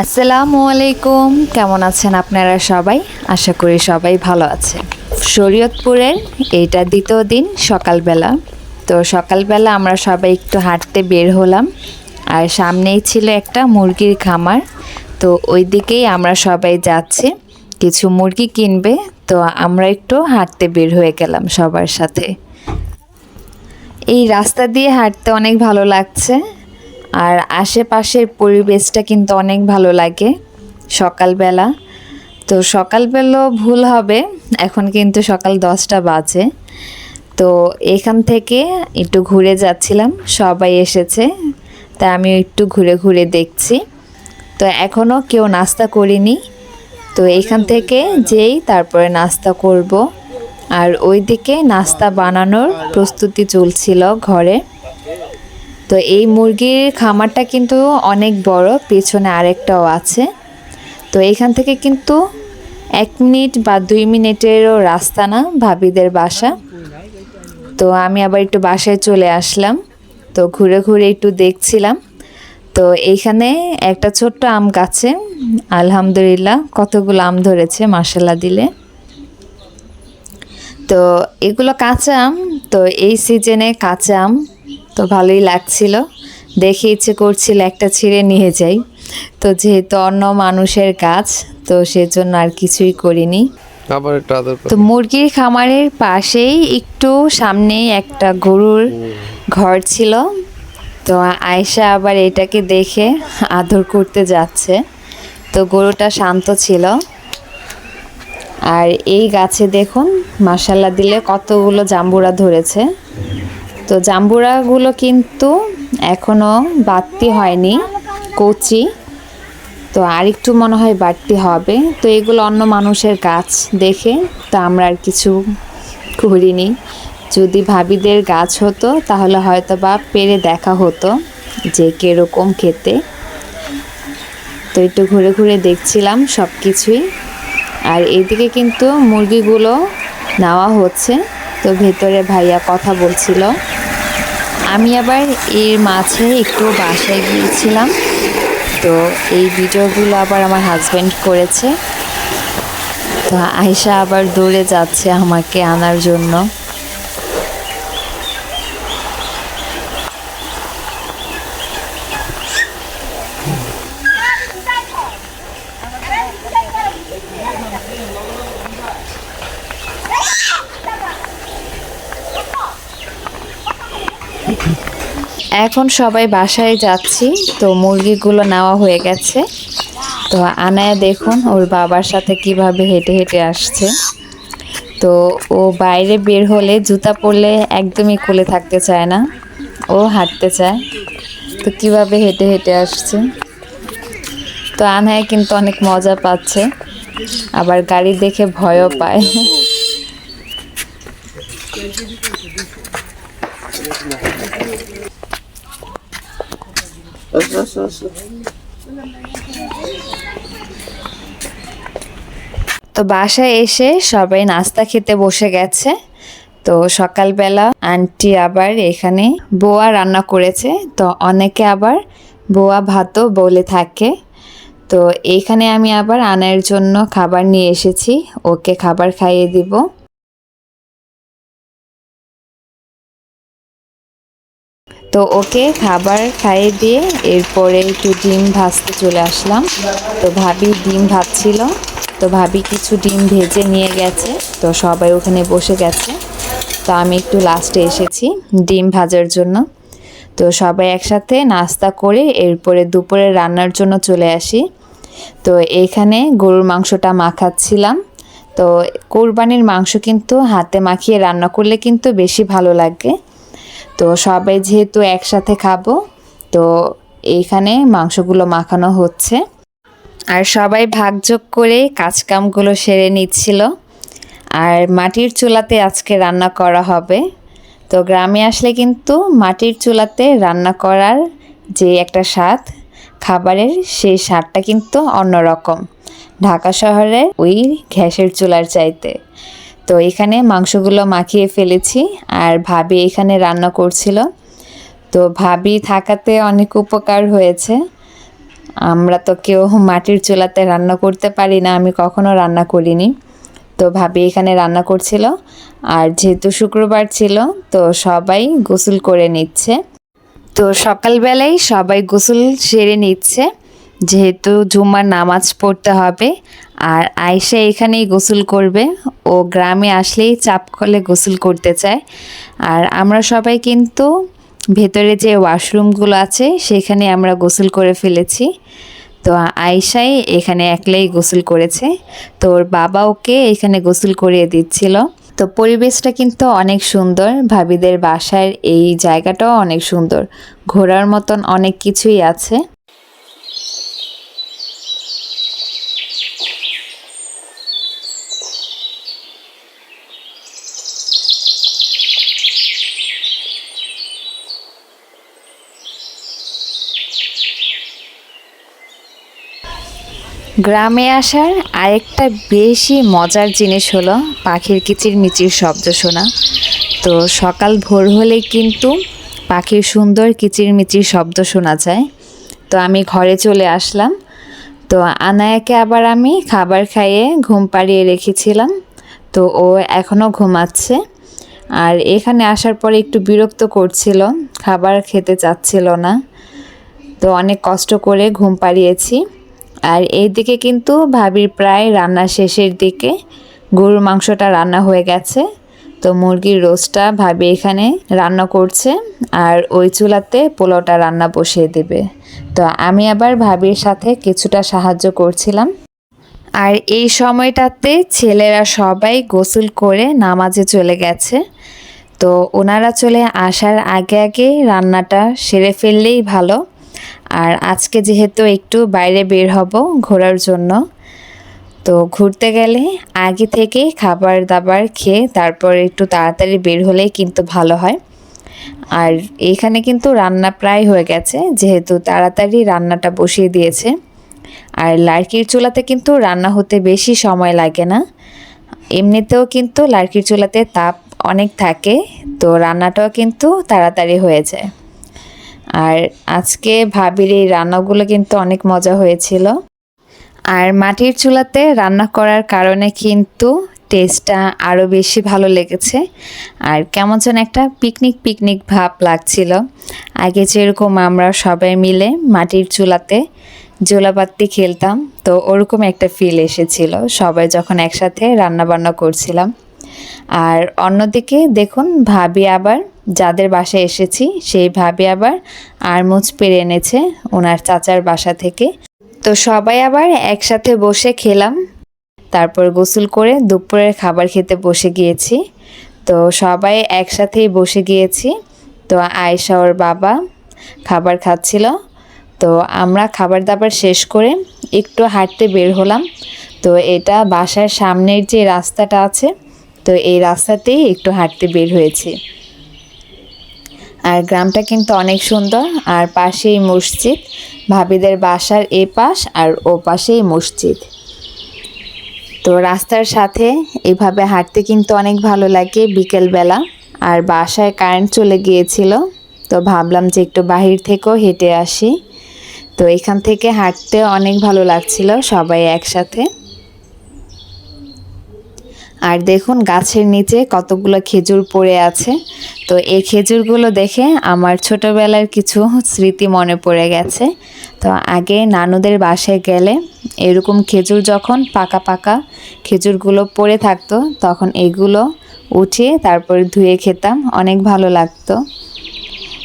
আসসালামু আলাইকুম। কেমন আছেন আপনারা সবাই? আশা করি সবাই ভালো আছেন। শরীয়তপুরের এইটা দ্বিতীয় দিন সকালবেলা। তো সকালবেলা আমরা সবাই একটু হাঁটতে বের হলাম। আর সামনেই ছিল একটা মুরগির খামার। তো ওই দিকেই আমরা সবাই যাচ্ছি। কিছু মুরগি কিনবে। তো আমরা একটু হাঁটতে বের হয়ে গেলাম সবার সাথে। এই রাস্তা দিয়ে হাঁটতে অনেক ভালো লাগছে। আর আশেপাশের পরিবেশটা কিন্তু অনেক ভালো লাগে সকালবেলা। তো সকালবেলা ভুল হবে, এখন কিন্তু সকাল দশটা বাজে। তো এখান থেকে একটু ঘুরে যাচ্ছিলাম, সবাই এসেছে তাই আমি একটু ঘুরে ঘুরে দেখছি। তো এখনও কেউ নাস্তা করিনি, তো এখান থেকে যেই তারপরে নাস্তা করব। আর ওইদিকে নাস্তা বানানোর প্রস্তুতি চলছিল ঘরে। তো এই মুরগির খামারটা কিন্তু অনেক বড়, পেছনে আরেকটাও আছে। তো এখান থেকে কিন্তু এক মিনিট বা দুই মিনিটেরও রাস্তা না ভাবিদের বাসা। তো আমি আবার একটু বাসায় চলে আসলাম। তো ঘুরে ঘুরে একটু দেখছিলাম। তো এইখানে একটা ছোট্ট আম গাছে, আলহামদুলিল্লাহ, কতগুলো আম ধরেছে মাসাল্লা দিলে। তো এগুলো কাঁচা আম। তো এই সিজনে কাঁচা আম তো ভালোই লাগছিল। দেখে ইচ্ছে করছিল একটা ছিঁড়ে নিয়ে যাই। তো যেহেতু অন্য মানুষের গাছ তো সেজন্য আর কিছুই করিনি। আবার একটু আদর তো মুরগির খামারের পাশেই একটু সামনেই একটা গরুর ঘর ছিল। তো আয়সা আবার এটাকে দেখে আদর করতে যাচ্ছে। তো গরুটা শান্ত ছিল। আর এই গাছে দেখুন মাসাল্লা দিলে কতগুলো জাম্বুরা ধরেছে। তো জাম্বুরাগুলো কিন্তু এখনও বাড়তি হয়নি, কচি। তো আরেকটু মনে হয় বাড়তি হবে। তো এগুলো অন্য মানুষের গাছ দেখে তো আমরা আর কিছু করিনি। যদি ভাবিদের গাছ হতো, তাহলে হয়তো বা পেরে দেখা হতো যে কীরকম খেতে। তো একটু ঘুরে ঘুরে দেখছিলাম সব কিছুই আর এদিকে কিন্তু মুরগিগুলো নেওয়া হচ্ছে। তো ভেতরে ভাইয়া কথা বলছিল। আমি আবার এর মাঝে একটু বাসায় গিয়েছিলাম। তো এই ভিডিওগুলো আবার আমার হাজব্যান্ড করেছে। তো আয়সা আবার দূরে যাচ্ছে আমাকে আনার জন্য। এখন সবাই বাসায় যাচ্ছি, তো মুরগিগুলো নেওয়া হয়ে গেছে। তো আনায়া দেখুন, ওর বাবার সাথে কীভাবে হেঁটে হেঁটে আসছে। তো ও বাইরে বের হলে জুতা পরলে একদমই খুলে থাকতে চায় না, ও হাঁটতে চায়। তো কীভাবে হেঁটে হেঁটে আসছে। তো আনায়া কিন্তু অনেক মজা পাচ্ছে, আবার গাড়ি দেখে ভয়ও পায়। তো বাসায় এসে সবাই নাস্তা খেতে বসে গেছে। তো সকালবেলা আন্টি আবার এখানে বোয়া রান্না করেছে। তো অনেকে আবার বোয়া ভাতও বলে থাকে। তো এইখানে আমি আবার আনার জন্য খাবার নিয়ে এসেছি। ওকে খাবার খাইয়ে দিব। তো ওকে খাবার খাইয়ে দিয়ে এরপরে একটু ডিম ভাজতে চলে আসলাম। তো ভাবি ডিম ভাজছিল। তো ভাবি কিছু ডিম ভেজে নিয়ে গেছে। তো সবাই ওখানে বসে গেছে। তো আমি একটু লাস্টে এসেছি ডিম ভাজার জন্য। তো সবাই একসাথে নাস্তা করে এরপরে দুপুরে রান্নার জন্য চলে আসি। তো এইখানে গরুর মাংসটা মাখাচ্ছিলাম। তো কোরবানির মাংস কিন্তু হাতে মাখিয়ে রান্না করলে কিন্তু বেশি ভালো লাগে। তো সবাই যেহেতু একসাথে খাব, তো এইখানে মাংসগুলো মাখানো হচ্ছে। আর সবাই ভাগযোগ করে কাজকামগুলো সেরে নিচ্ছিল। আর মাটির চুলাতে আজকে রান্না করা হবে। তো গ্রামে আসলে কিন্তু মাটির চুলাতে রান্না করার যে একটা স্বাদ, খাবারের সেই স্বাদটা কিন্তু অন্যরকম। ঢাকা শহরে ওই গ্যাসের চুলার চাইতে। তো এখানে মাংসগুলো মাখিয়ে ফেলেছি আর ভাবি এখানে রান্না করছিল। তো ভাবি থাকাতে অনেক উপকার হয়েছে। আমরা তো কেউ মাটির চুলাতে রান্না করতে পারি না, আমি কখনো রান্না করিনি। তো ভাবি এখানে রান্না করছিল। আর যেহেতু শুক্রবার ছিল, তো সবাই গোসল করে নিচ্ছে। তো সকালবেলায় সবাই গোসল সেরে নিচ্ছে। যেহেতু জুম্মার নামাজ পড়তে হবে, আর আয়সা এখানেই গোসল করবে। ও গ্রামে আসলেই চাপ কলে গোসল করতে চায়। আর আমরা সবাই কিন্তু ভেতরে যে ওয়াশরুমগুলো আছে, সেখানে আমরা গোসল করে ফেলেছি। তো আয়সাই এখানে একলাই গোসল করেছে। তো ওর বাবা ওকে এখানে গোসল করিয়ে দিচ্ছিল। তো পরিবেশটা কিন্তু অনেক সুন্দর। ভাবিদের বাসার এই জায়গাটাও অনেক সুন্দর। ঘোরার মতন অনেক কিছুই আছে। গ্রামে আসার আরেকটা বেশি মজার জিনিস হলো পাখির কিচির মিচির শব্দ শোনা। তো সকাল ভোর হলে কিন্তু পাখির সুন্দর কিচির মিচির শব্দ শোনা যায়। তো আমি ঘরে চলে আসলাম। তো আনায়াকে আবার আমি খাবার খাইয়ে ঘুম পাড়িয়ে রেখেছিলাম। তো ও এখনও ঘুমাচ্ছে। আর এখানে আসার পরে একটু বিরক্ত করছিল, খাবার খেতে চাচ্ছিল না। তো অনেক কষ্ট করে ঘুম পাড়িয়েছি। আর এই দিকে কিন্তু ভাবির প্রায় রান্না শেষের দিকে গরুর মাংসটা রান্না হয়ে গেছে। তো মুরগির রোস্টটা ভাবি এখানে রান্না করছে আর ওই চুলাতে পোলাওটা রান্না বসিয়ে দেবে। তো আমি আবার ভাবির সাথে কিছুটা সাহায্য করছিলাম। আর এই সময়টাতে ছেলেরা সবাই গোসল করে নামাজে চলে গেছে। তো ওনারা চলে আসার আগে আগে রান্নাটা সেরে ফেললেই ভালো। আর আজকে যেহেতু একটু বাইরে বের হব ঘোরার জন্য, তো ঘুরতে গেলে আগে থেকেই খাবার দাবার খেয়ে তারপর একটু তাড়াতাড়ি বের হলেই কিন্তু ভালো হয়। আর এখানে কিন্তু রান্না প্রায় হয়ে গেছে, যেহেতু তাড়াতাড়ি রান্নাটা বসিয়ে দিয়েছে। আর লার্কির চুলাতে কিন্তু রান্না হতে বেশি সময় লাগে না। এমনিতেও কিন্তু লার্কির চুলাতে তাপ অনেক থাকে, তো রান্নাটাও কিন্তু তাড়াতাড়ি হয়ে যায়। আর আজকে ভাবির এই রান্নাগুলো কিন্তু অনেক মজা হয়েছিল। আর মাটির চুলাতে রান্না করার কারণে কিন্তু টেস্টটা আরও বেশি ভালো লেগেছে। আর কেমন যেন একটা পিকনিক পিকনিক ভাব লাগছিল। আগে যেরকম আমরা সবাই মিলে মাটির চুলাতে জোলাপাত্তি খেলতাম, তো ওরকম একটা ফিল এসেছিল। সবাই যখন একসাথে রান্নাবান্না করছিলাম। আর অন্যদিকে দেখুন, ভাবি আবার যাদের বাসায় এসেছি, সেই ভাবি আবার আরমুজ পেরে এনেছে ওনার চাচার বাসা থেকে। তো সবাই আবার একসাথে বসে খেলাম। তারপর গোসল করে দুপুরের খাবার খেতে বসে গিয়েছি। তো সবাই একসাথেই বসে গিয়েছি। তো আয়সা ওর বাবা খাবার খাচ্ছিল। তো আমরা খাবার দাবার শেষ করে একটু হাঁটতে বের হলাম। তো এটা বাসার সামনের যে রাস্তাটা আছে, তো এই রাস্তাতেই একটু হাঁটতে বের হয়েছি। আর গ্রামটা কিন্তু অনেক সুন্দর। আর পাশেই মসজিদ। ভাবিদের বাসার এ পাশ আর ও পাশেই মসজিদ। তো রাস্তার সাথে এভাবে হাঁটতে কিন্তু অনেক ভালো লাগে বিকেলবেলা। আর বাসায় কারেন্ট চলে গিয়েছিল। তো ভাবলাম যে একটু বাহির থেকেও হেঁটে আসি। তো এখান থেকে হাঁটতে অনেক ভালো লাগছিল সবাই একসাথে। আর দেখুন গাছের নিচে কতগুলো খেজুর পড়ে আছে। তো এই খেজুরগুলো দেখে আমার ছোটোবেলার কিছু স্মৃতি মনে পড়ে গেছে। তো আগে নানুদের বাসায় গেলে এরকম খেজুর যখন পাকা পাকা খেজুরগুলো পড়ে থাকতো, তখন এগুলো উঠিয়ে তারপর ধুয়ে খেতাম, অনেক ভালো লাগতো।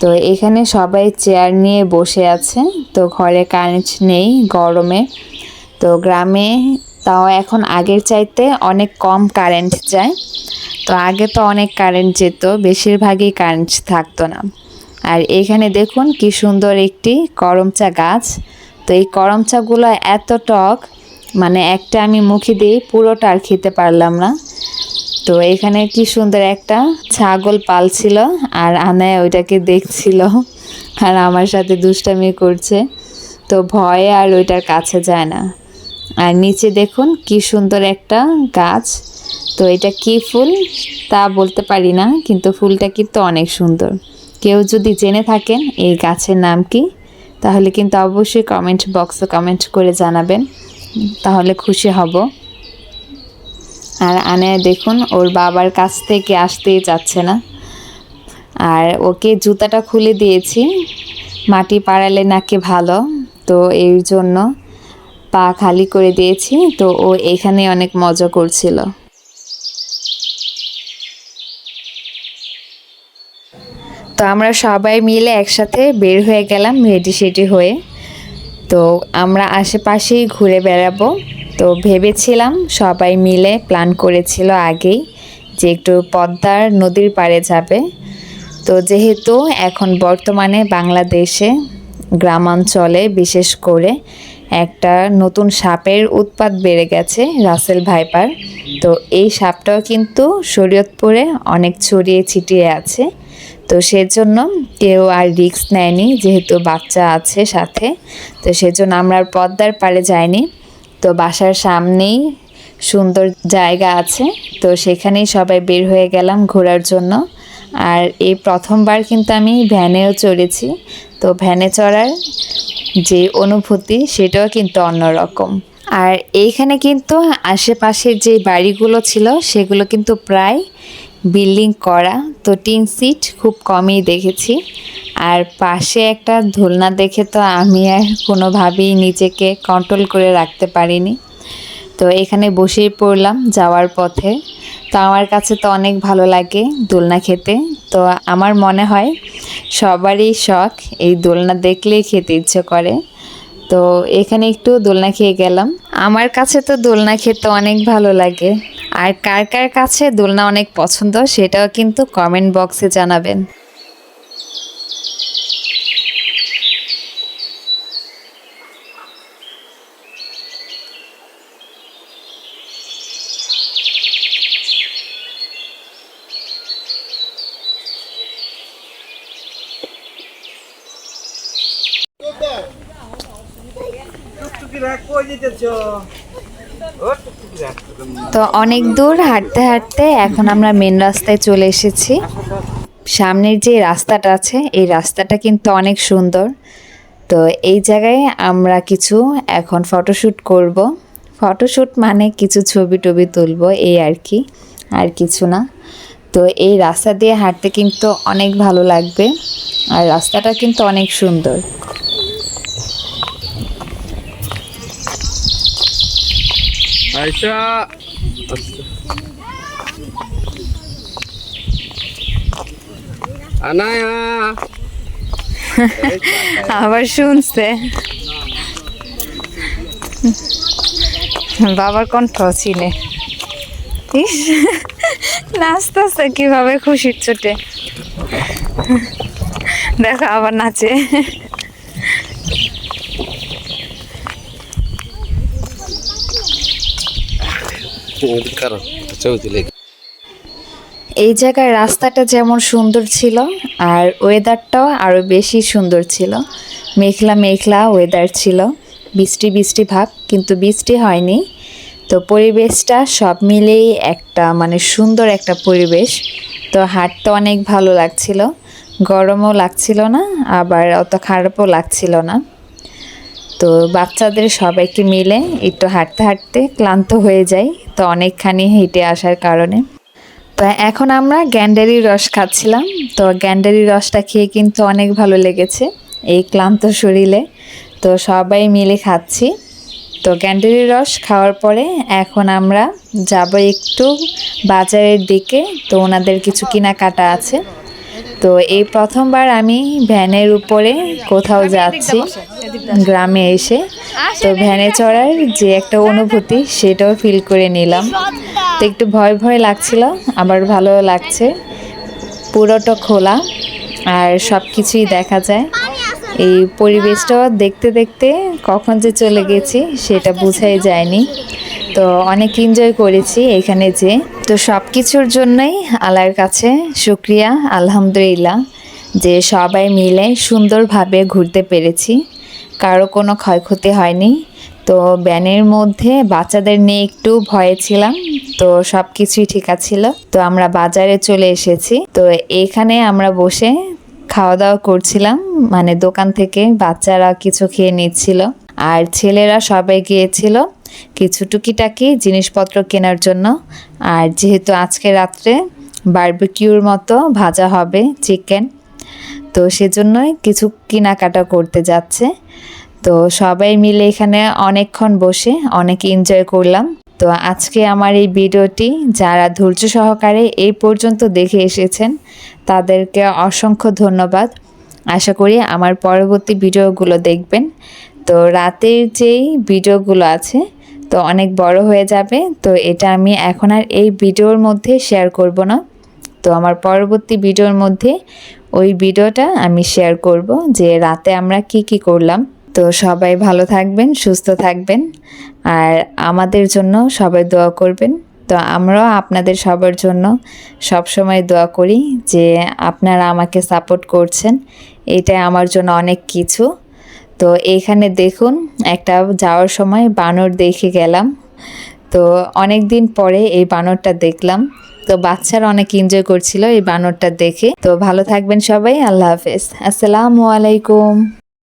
তো এখানে সবাই চেয়ার নিয়ে বসে আছে। তো ঘরে কারেন্ট নেই গরমে। তো গ্রামে তাও এখন আগের চাইতে অনেক কম কারেন্ট যায়। তো আগে তো অনেক কারেন্ট যেত, বেশিরভাগই কারেন্ট থাকতো না। আর এখানে দেখুন কি সুন্দর একটি করমচা গাছ। তো এই করমচাগুলো এত টক মানে একটা আমি মুখে দিয়ে পুরোটা আর খেতে পারলাম না। তো এখানে কি সুন্দর একটা ছাগল পালছিল, আর আনায় ওইটাকে দেখছিল, আর আমার সাথে দুষ্টামি করছে। তো ভয়ে আর ওইটার কাছে যায় না। আর নিচে দেখুন কি সুন্দর একটা গাছ। তো এটা কি ফুল? তা বলতে পারি না, কিন্তু ফুলটা কিন্তু অনেক সুন্দর। কেউ যদি জেনে থাকেন এই গাছের নাম কি, তাহলে কিন্তু অবশ্যই কমেন্ট বক্সে কমেন্ট করে জানাবেন। তাহলে খুশি হব। আর আনে দেখুন, ওর বাবার কাছ থেকে আসতেই যাচ্ছে না। আর ওকে জুতাটা খুলে দিয়েছি। মাটি পাড়ালে নাকি ভালো, তো এর জন্য পা খালি করে দিয়েছি, তো ও এখানে অনেক মজা করছিল। তো আমরা সবাই মিলে একসাথে বের হয়ে গেলাম রেডি সেডি হয়ে। তো আমরা আশেপাশেই ঘুরে বেড়াবো। তো ভেবেছিলাম সবাই মিলে প্ল্যান করেছিল আগেই যে একটু পদ্মার নদীর পাড়ে যাবে। তো যেহেতু এখন বর্তমানে বাংলাদেশে গ্রামাঞ্চলে বিশেষ করে একটা নতুন সাপের উৎপাত বেড়ে গেছে রাসেল ভাইপার। তো এই সাপটাও কিন্তু শরীয়তপুরে অনেক ছড়িয়ে ছিটিয়ে আছে। তো সেজন্য কেউ আর রিস্ক নেয়নি, যেহেতু বাচ্চা আছে সাথে। তো সেজন্য আমরা পদ্মার পাড়ে যাইনি। তো বাসার সামনেই সুন্দর জায়গা আছে। তো সেখানেই সবাই বের হয়ে গেলাম ঘোরার জন্য। আর এই প্রথমবার কিন্তু আমি ভ্যানেও চড়েছি। তো ভ্যানে চড়ার যে অনুভূতি, সেটাও কিন্তু অন্যরকম। আর এইখানে কিন্তু আশেপাশে যে বাড়িগুলো ছিল, সেগুলো কিন্তু প্রায় বিল্ডিং করা। তো টিন সিট খুব কমই দেখেছি। আর পাশে একটা দোলনা দেখে তো আমি আর কোনোভাবেই নিজেকে কন্ট্রোল করে রাখতে পারিনি। তো এখানে বসেই পড়লাম যাওয়ার পথে। তো আমার কাছে তো অনেক ভালো লাগে দোলনা খেতে। তো আমার মনে হয় সবারই শখ এই দোলনা দেখলেই খেতে ইচ্ছে করে। তো এখানে একটু দোলনা খেয়ে গেলাম। আমার কাছে তো দোলনা খেতে অনেক ভালো লাগে। আর কার কার কাছে দোলনা অনেক পছন্দ সেটাও কিন্তু কমেন্ট বক্সে জানাবেন টুকটুকি রাখ কই যেতেছ ও টুকটুকি রাখ তো অনেক দূর হাঁটতে হাঁটতে এখন আমরা মেন রাস্তায় চলে এসেছি। সামনের যে রাস্তাটা আছে, এই রাস্তাটা কিন্তু অনেক সুন্দর। তো এই জায়গায় আমরা কিছু এখন ফটোশ্যুট করব। ফটোশ্যুট মানে কিছু ছবি টবি তুলব, এই আর কি, আর কিছু না। তো এই রাস্তা দিয়ে হাঁটতে কিন্তু অনেক ভালো লাগবে। আর রাস্তাটা কিন্তু অনেক সুন্দর। আবার শুনছে। বাবার কণ্ঠ চিনে ইস নাচতেছে কীভাবে খুশির চোটে। দেখো আবার নাচে। এই জায়গার রাস্তাটা যেমন সুন্দর ছিল, আর ওয়েদারটাও আরও বেশি সুন্দর ছিল। মেঘলা মেঘলা ওয়েদার ছিল, বৃষ্টি বৃষ্টি ভাব, কিন্তু বৃষ্টি হয়নি। তো পরিবেশটা সব মিলেই একটা মানে সুন্দর একটা পরিবেশ। তো হাঁটতে অনেক ভালো লাগছিল, গরমও লাগছিল না, আবার অত খারাপও লাগছিল না। তো বাচ্চাদের সবাইকে মিলে একটু হাঁটতে হাঁটতে ক্লান্ত হয়ে যাই, তো অনেকখানি হেঁটে আসার কারণে। তো এখন আমরা গ্যান্ডারির রস খাচ্ছিলাম, তো গ্যান্ডারির রসটা খেয়ে কিন্তু অনেক ভালো লেগেছে এই ক্লান্ত শরীরে। তো সবাই মিলে খাচ্ছি। তো গ্যান্ডারির রস খাওয়ার পরে এখন আমরা যাব একটু বাজারের দিকে, তো ওনাদের কিছু কেনাকাটা আছে। তো এই প্রথমবার আমি ভ্যানের উপরে কোথাও যাচ্ছি গ্রামে এসে। তো ভ্যানে চড়ার যে একটা অনুভূতি সেটাও ফিল করে নিলাম। তো একটু ভয় ভয় লাগছিল আবার ভালো লাগছে। পুরোটা খোলা আর সব কিছুই দেখা যায়। এই পরিবেশটা দেখতে দেখতে কখন যে চলে গেছি সেটা বোঝাই যায়নি। তো অনেক এনজয় করেছি এখানে যে তো সব কিছুর জন্যই আল্লাহর কাছে শুক্রিয়া, আলহামদুলিল্লাহ, যে সবাই মিলে সুন্দরভাবে ঘুরতে পেরেছি। কারও কোনো ক্ষয়ক্ষতি হয়নি। তো ব্যানের মধ্যে বাচ্চাদের নিয়ে একটু ভয়ে ছিলাম, তো সব কিছুই ঠিক ছিল তো আমরা বাজারে চলে এসেছি। তো এখানে আমরা বসে খাওয়া দাওয়া করছিলাম। মানে দোকান থেকে বাচ্চারা কিছু খেয়ে নিচ্ছিল। আর ছেলেরা সবাই গিয়েছিল। কিছু টুকিটাকি জিনিসপত্র কেনার জন্য। আর যেহেতু আজকে রাত্রে বারবিকিউর মতো ভাজা হবে চিকেন, তো সেজন্যই কিছু কেনাকাটা করতে যাচ্ছে। তো সবাই মিলে এখানে অনেকক্ষণ বসে অনেক এনজয় করলাম। তো আজকে আমার এই ভিডিওটি যারা ধৈর্য সহকারে এই পর্যন্ত দেখে এসেছেন, তাদেরকে অসংখ্য ধন্যবাদ। আশা করি আমার পরবর্তী ভিডিওগুলো দেখবেন। তো রাতের যেই ভিডিওগুলো আছে তো অনেক বড় হয়ে যাবে। তো এটা আমি এখন আর এই ভিডিওর মধ্যে শেয়ার করব না। তো আমার পরবর্তী ভিডিওর মধ্যে ওই ভিডিওটা আমি শেয়ার করব যে রাতে আমরা কি কি করলাম। তো সবাই ভালো থাকবেন, সুস্থ থাকবেন আর আমাদের জন্য সবাই দোয়া করবেন। তো আমরাও আপনাদের সবার জন্য সব সময় দোয়া করি যে আপনারা আমাকে সাপোর্ট করছেন। এটাই আমার জন্য অনেক কিছু। তো এইখানে দেখুন, একটা যাওয়ার সময় বানর দেখে গেলাম। তো অনেক দিন পরে এই বানরটা দেখলাম। তো বাচ্চারা অনেক এনজয় করছিল এই বানরটা দেখে। তো ভালো থাকবেন সবাই, আল্লাহ হাফেজ। আসসালামু আলাইকুম।